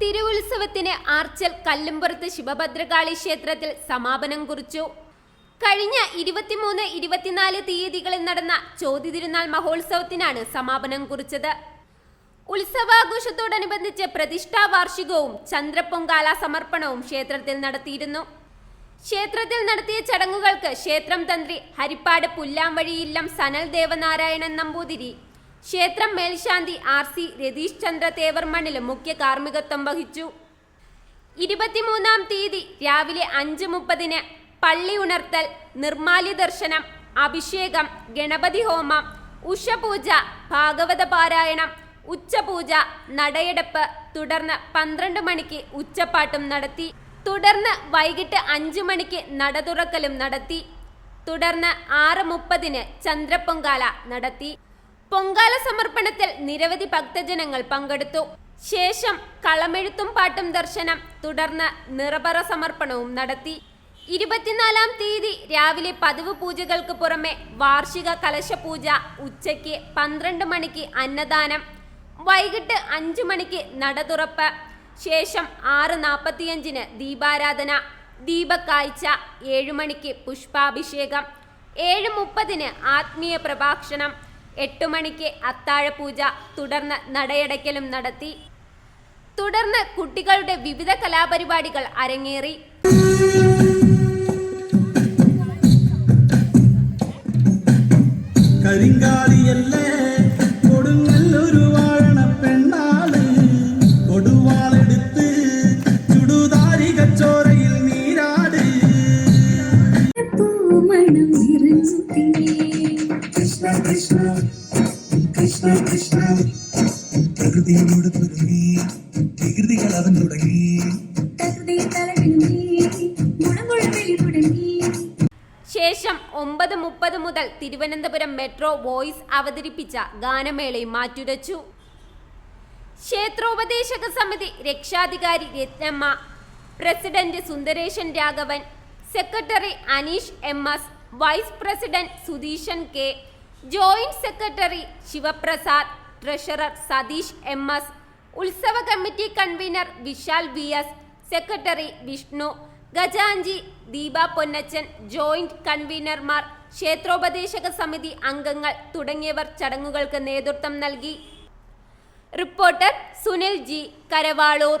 തിരുവുത്സവത്തിന് ആർച്ചൽ കല്ലുംപുറത്ത് ശിവഭദ്രകാളി ക്ഷേത്രത്തിൽ സമാപനം കുറിച്ചു. കഴിഞ്ഞ ഇരുപത്തിമൂന്ന് ഇരുപത്തിനാല് തീയതികളിൽ നടന്ന ചോതിതിരുനാൾ മഹോത്സവത്തിനാണ് സമാപനം കുറിച്ചത്. ഉത്സവാഘോഷത്തോടനുബന്ധിച്ച് പ്രതിഷ്ഠാ വാർഷികവും ചന്ദ്രപ്പൊങ്കാല സമർപ്പണവും ക്ഷേത്രത്തിൽ നടത്തിയിരുന്നു. ക്ഷേത്രത്തിൽ നടത്തിയ ചടങ്ങുകൾക്ക് ക്ഷേത്രം തന്ത്രി ഹരിപ്പാട് പുല്ലാംവഴിയില്ലം സനൽ ദേവനാരായണൻ നമ്പൂതിരി ക്ഷേത്രം മേൽശാന്തി ആർ സി രതീഷ് ചന്ദ്ര തേവർമണ്ണിലും മുഖ്യ കാർമ്മികത്വം വഹിച്ചു. ഇരുപത്തിമൂന്നാം തീയതി രാവിലെ അഞ്ച് മുപ്പതിന് പള്ളി ഉണർത്തൽ നിർമാല്യ ദർശനം അഭിഷേകം ഗണപതി ഹോമം ഉഷപൂജ ഭാഗവത പാരായണം ഉച്ചപൂജ നടയെടുപ്പ് തുടർന്ന് പന്ത്രണ്ട് മണിക്ക് ഉച്ചപ്പാട്ടും നടത്തി തുടർന്ന് വൈകിട്ട് അഞ്ചു മണിക്ക് നട തുറക്കലും നടത്തി തുടർന്ന് ആറ് മുപ്പതിന് ചന്ദ്രപ്പൊങ്കാല നടത്തി. പൊങ്കാല സമർപ്പണത്തിൽ നിരവധി ഭക്തജനങ്ങൾ പങ്കെടുത്തു. ശേഷം കളമെഴുത്തും പാട്ടും ദർശനം തുടർന്ന് നിറപറ സമർപ്പണവും നടത്തി. ഇരുപത്തിനാലാം തീയതി രാവിലെ പതിവ് പൂജകൾക്ക് പുറമെ വാർഷിക കലശപൂജ ഉച്ചയ്ക്ക് പന്ത്രണ്ട് മണിക്ക് അന്നദാനം വൈകിട്ട് അഞ്ചു മണിക്ക് നട തുറപ്പ് ശേഷം ആറ് നാൽപ്പത്തിയഞ്ചിന് ദീപാരാധന ദീപക്കാഴ്ച ഏഴു മണിക്ക് പുഷ്പാഭിഷേകം ഏഴ് മുപ്പതിന് ആത്മീയ പ്രഭാഷണം എട്ടു മണിക്ക് അത്താഴപൂജ തുടർന്ന് നടയടയ്ക്കലും നടത്തി. തുടർന്ന് കുട്ടികളുടെ വിവിധ കലാപരിപാടികൾ അരങ്ങേറി. കരിങ്കാലിയല്ലേ കൊടുങ്ങല്ലൊരു വാഴണ പെണ്ണാൾ. കൊടുവാളെടുത്ത് ചുടുതാരി കച്ചോരയിൽ നീരാട്. പൂമണം കൃഷ്ണ കൃഷ്ണ കൃഷ്ണ. പ്രകൃതിയോട് തുടങ്ങി വികൃതികൾ അവൻ തുടങ്ങി. ശേഷം ഒമ്പത് മുപ്പത് മുതൽ തിരുവനന്തപുരം മെട്രോ വോയിസ് അവതരിപ്പിച്ച ഗാനമേളയും മാറ്റുരച്ചു. ക്ഷേത്രോപദേശക സമിതി രക്ഷാധികാരി Ratnamma president Sundaresan Raghavan secretary Aneesh M S vice president Sudheeshan K joint secretary Sivaprasad treasurer Satheesh M S ഉത്സവ committee convener Vishal V S secretary Vishnu ഗജാഞ്ചി Deepa Ponnachan joint കൺവീനർമാർ ക്ഷേത്രോപദേശക സമിതി അംഗങ്ങൾ തുടങ്ങിയവർ ചടങ്ങുകൾക്ക് നേതൃത്വം നൽകി. Reporter Sunil G Karavalur.